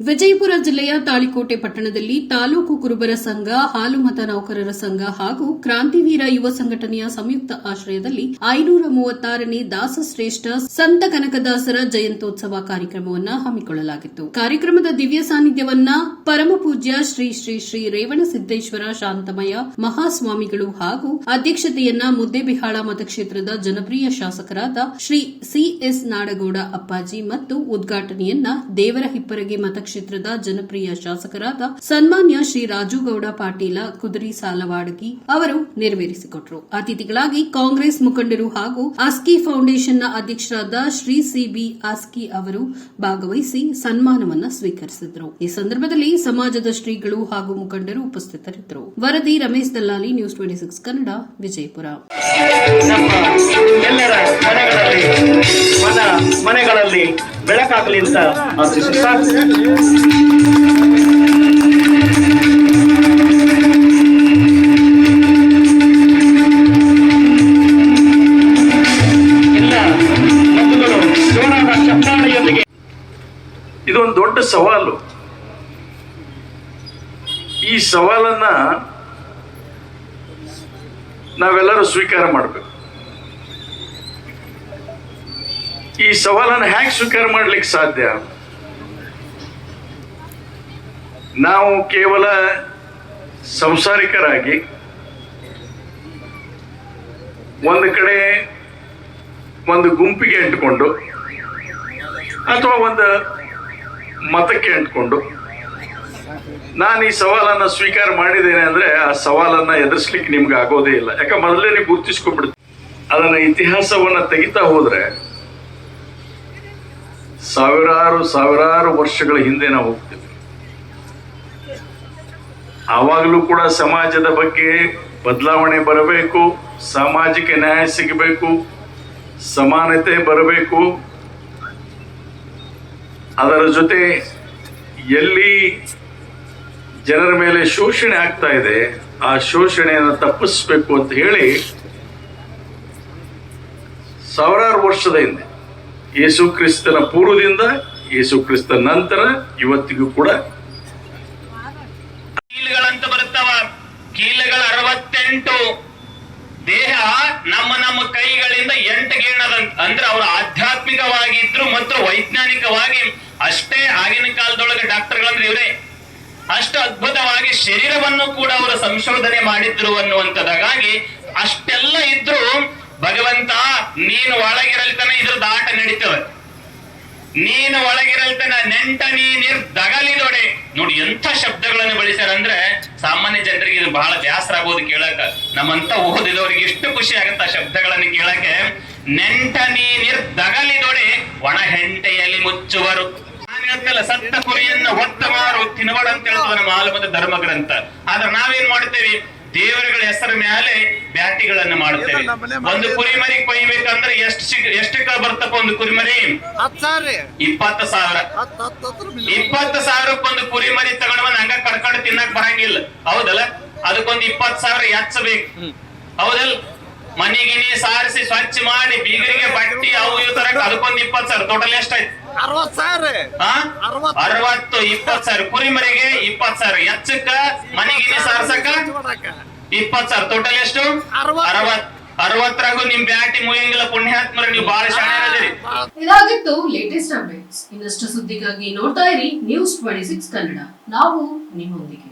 ವಿಜಯಪುರ ಜಿಲ್ಲೆಯ ತಾಳಿಕೋಟೆ ಪಟ್ಟಣದಲ್ಲಿ ತಾಲೂಕು ಕುರುಬರ ಸಂಘ, ಹಾಲು ಮತ ನೌಕರರ ಸಂಘ ಹಾಗೂ ಕ್ರಾಂತಿವೀರ ಯುವ ಸಂಘಟನೆಯ ಸಂಯುಕ್ತ ಆಶ್ರಯದಲ್ಲಿ ಐನೂರ ಮೂವತ್ತಾರನೇ ದಾಸಶ್ರೇಷ್ಠ ಸಂತ ಕನಕದಾಸರ ಜಯಂತೋತ್ಸವ ಕಾರ್ಯಕ್ರಮವನ್ನು ಹಮ್ಮಿಕೊಳ್ಳಲಾಗಿತ್ತು. ಕಾರ್ಯಕ್ರಮದ ದಿವ್ಯ ಸಾನ್ನಿಧ್ಯವನ್ನ ಪರಮಪೂಜ್ಯ ಶ್ರೀ ಶ್ರೀ ಶ್ರೀ ರೇವಣಸಿದ್ದೇಶ್ವರ ಶಾಂತಮಯ ಮಹಾಸ್ವಾಮಿಗಳು ಹಾಗೂ ಅಧ್ಯಕ್ಷತೆಯನ್ನ ಮುದ್ದೇಬಿಹಾಳ ಮತಕ್ಷೇತ್ರದ ಜನಪ್ರಿಯ ಶಾಸಕರಾದ ಶ್ರೀ ಸಿಎಸ್ ನಾಡಗೌಡ ಅಪ್ಪಾಜಿ ಮತ್ತು ಉದ್ಘಾಟನೆಯನ್ನ ದೇವರ ಹಿಪ್ಪರಗೆ ಮತಕ್ಷೇತ್ರದ ಜನಪ್ರಿಯ ಶಾಸಕರಾದ ಸನ್ಮಾನ್ಯ ಶ್ರೀ ರಾಜುಗೌಡ ಪಾಟೀಲ ಕುದುರಿ ಸಾಲವಾಡಗಿ ಅವರು ನೆರವೇರಿಸಿಕೊಟ್ಟರು ಅತಿಥಿಗಳಾಗಿ ಕಾಂಗ್ರೆಸ್ ಮುಖಂಡರು ಹಾಗೂ ಆಸ್ಕಿ ಫೌಂಡೇಶನ್ನ ಅಧ್ಯಕ್ಷರಾದ ಶ್ರೀ ಸಿಬಿ ಆಸ್ಕಿ ಅವರು ಭಾಗವಹಿಸಿ ಸನ್ಮಾನವನ್ನ ಸ್ವೀಕರಿಸಿದರು. ಈ ಸಂದರ್ಭದಲ್ಲಿ ಸಮಾಜದ ಶ್ರೀಗಳು ಹಾಗೂ ಮುಖಂಡರು ಉಪಸ್ಥಿತರಿದ್ದರು. ವರದಿ Ramesh Dallali news twenty six Kannada, Vijayapura. ಮನೆಗಳಲ್ಲಿ ಬೆಳಕಾಗಲಿ ಅಂತ ಇದೊಂದು ದೊಡ್ಡ ಸವಾಲು. ಈ ಸವಾಲನ್ನ ನಾವೆಲ್ಲರೂ ಸ್ವೀಕಾರ ಮಾಡಬೇಕು. ಈ ಸವಾಲನ್ನು ಹ್ಯಾಕ್ ಸ್ವೀಕಾರ ಮಾಡ್ಲಿಕ್ಕೆ ಸಾಧ್ಯ? ನಾವು ಕೇವಲ ಸಂಸಾರಿಕರಾಗಿ ಒಂದು ಕಡೆ ಒಂದು ಗುಂಪಿಗೆ ಅಂಟ್ಕೊಂಡು ಅಥವಾ ಒಂದು ಮತಕ್ಕೆ ಅಂಟ್ಕೊಂಡು ನಾನು ಈ ಸವಾಲನ್ನು ಸ್ವೀಕಾರ ಮಾಡಿದ್ದೇನೆ ಅಂದ್ರೆ ಆ ಸವಾಲನ್ನು ಎದುರಿಸ್ಲಿಕ್ಕೆ ನಿಮ್ಗೆ ಆಗೋದೇ ಇಲ್ಲ. ಯಾಕೆ ಮೊದಲೇ ನೀವು ಗುರುತಿಸ್ಕೊಂಡ್ಬಿಡ್ತೀವಿ ಅದನ್ನ ಇತಿಹಾಸವನ್ನ ತೆಗಿತಾ ಹೋದ್ರೆ ಸಾವಿರಾರು ಸಾವಿರಾರು ವರ್ಷಗಳ ಹಿಂದೆ ನಾವು ಹೋಗ್ತೀವಿ. ಆವಾಗಲೂ ಕೂಡ ಸಮಾಜದ ಬಗ್ಗೆ ಬದಲಾವಣೆ ಬರಬೇಕು, ಸಾಮಾಜಿಕ ನ್ಯಾಯ ಸಿಗಬೇಕು, ಸಮಾನತೆ ಬರಬೇಕು. ಅದರ ಜೊತೆ ಎಲ್ಲಿ ಜನರ ಮೇಲೆ ಶೋಷಣೆ ಆಗ್ತಾ ಇದೆ, ಆ ಶೋಷಣೆಯನ್ನು ತಪ್ಪಿಸಬೇಕು ಅಂತ ಹೇಳಿ, ಸಾವಿರಾರು ವರ್ಷದ ಹಿಂದೆ ಯೇಸು ಕ್ರಿಸ್ತನ ಪೂರ್ವದಿಂದ, ಯೇಸು ಕ್ರಿಸ್ತ ನಂತರ, ಇವತ್ತಿಗೂ ಕೂಡ. ಕೀಲುಗಳಂತ ಬರುತ್ತವ. ಕೀಲುಗಳ ಅರವತ್ತೆಂಟು. ದೇಹ ನಮ್ಮ ನಮ್ಮ ಕೈಗಳಿಂದ ಎಂಟು ಗೇಣದಂತ ಅಂದ್ರೆ ಅವರು ಆಧ್ಯಾತ್ಮಿಕವಾಗಿದ್ರು ಮತ್ತು ವೈಜ್ಞಾನಿಕವಾಗಿ ಅಷ್ಟೇ ಆಗಿನ ಕಾಲದೊಳಗೆ ಡಾಕ್ಟರ್ಗಳಂದ್ರೆ ಇವರೇ. ಅಷ್ಟು ಅದ್ಭುತವಾಗಿ ಶರೀರವನ್ನು ಕೂಡ ಅವರು ಸಂಶೋಧನೆ ಮಾಡಿದ್ರು ಅನ್ನುವಂಥದ್ದಾಗಿ ಅಷ್ಟೆಲ್ಲ ಇದ್ರು ಭಗವಂತ ನೀನು ನಡೀತವೆ ನೀನು ಒಳಗಿರಲ್ತನ ನೆಂಟ ನೀರ್ ದಗಲಿದೊಡೆ ನೋಡಿ ಎಂಥ ಶಬ್ದಗಳನ್ನು ಬಳಸ್ಯಾರ ಅಂದ್ರೆ ಸಾಮಾನ್ಯ ಜನರಿಗೆ ಇದು ಬಹಳ ಬ್ಯಾಸರ ಆಗೋದು ಕೇಳಕ ನಮ್ಮಂತ ಓದಿದವರಿಗೆ ಎಷ್ಟು ಖುಷಿ ಆಗತ್ತ ಆ ಶಬ್ದಗಳನ್ನು ಕೇಳಕ್ಕೆ. ನೆಂಟ ನೀರ್ ದಗಲಿದೊಡೆ ಒಣ ಹೆಂಟೆಯಲ್ಲಿ ಮುಚ್ಚುವರು. ಸತ್ತ ಕುರಿಯನ್ನ ಹೊತ್ತ ಮಾರು ತಿನ್ನುವಳು ಅಂತ ಹೇಳ್ತದ ನಮ್ಮ ಆಲಮದ ಧರ್ಮ ಗ್ರಂಥ ಆದ್ರೆ ನಾವೇನ್ ಮಾಡ್ತೇವೆ ದೇವರುಗಳ ಹೆಸರ ಮೇಲೆ ಬ್ಯಾಟಿಗಳನ್ನ ಮಾಡ್ತೇವೆ ಒಂದು ಕುರಿಮರಿ ಕೊಯ್ಬೇಕಂದ್ರೆ ಎಷ್ಟು ಎಷ್ಟಕ್ಕ ಬರ್ತಪ್ಪ ಒಂದು ಕುರಿಮರಿ? ಇಪ್ಪತ್ತು ಸಾವಿರ. ಇಪ್ಪತ್ತು ಸಾವಿರಕ್ಕೆ ಒಂದು ಕುರಿಮರಿ ತಗೊಂಡ್ ಬಂದ್ ಹಂಗ ಕಡ್ಕೊಂಡು ತಿನ್ನಕ್ ಬರಂಗಿಲ್ಲ. ಹೌದಲ್ಲ? ಅದಕ್ಕೊಂದು ಇಪ್ಪತ್ತು ಸಾವಿರ ಎಚ್ಚಬೇಕು ಹೌದಲ್ಲ? ಮನಿಗಿನಿ ಸಾರಿಸಿ ಸ್ವಚ್ಛ ಮಾಡಿ ಬೀಗರಿಗೆ ಬಟ್ಟಿ ಅವು ಇವು ತರಕ್ ಅದಕ್ಕೊಂದು ಇಪ್ಪತ್ತು ಸಾವಿರ. ಟೋಟಲ್ ಎಷ್ಟಾಯ್ತು? ಅರವತ್ತು ಸಾವಿರ? ಅರವತ್ತು. ಇಪ್ಪತ್ ಸಾವಿರ. ಕುರಿ ಮರಿಗೆ ಇಪ್ಪತ್ ಸಾವಿರ. ಎಚ್ಚಕ್ಕ ಮನೆಗೆ ಸಾರ್ಸಕ್ಕ? ಇಪ್ಪತ್ ಸಾವಿರ. ಟೋಟಲ್ ಎಷ್ಟು. ಅರವತ್ ಅರವತ್ತರಾಗೂ ನಿಮ್ ಬ್ಯಾಟಿ ಮುಗಿಯಂಗಿಲ್ಲ ಪುಣ್ಯಾತ್ಮರ ನೀವು ಬಹಳ ಶಾಣೆ ಅದೀರಿ ಇದಾಗಿತ್ತು ಲೇಟೆಸ್ಟ್ ಅಪ್ಡೇಟ್ಸ್ ಇನ್ನಷ್ಟು ಸುದ್ದಿಗಾಗಿ ನೋಡ್ತಾ ಇರಿ ನ್ಯೂಸ್ ಟ್ವೆಂಟಿ ಸಿಕ್ಸ್ ಕನ್ನಡ. ನಾವು ನಿಮ್ಮೊಂದಿಗೆ.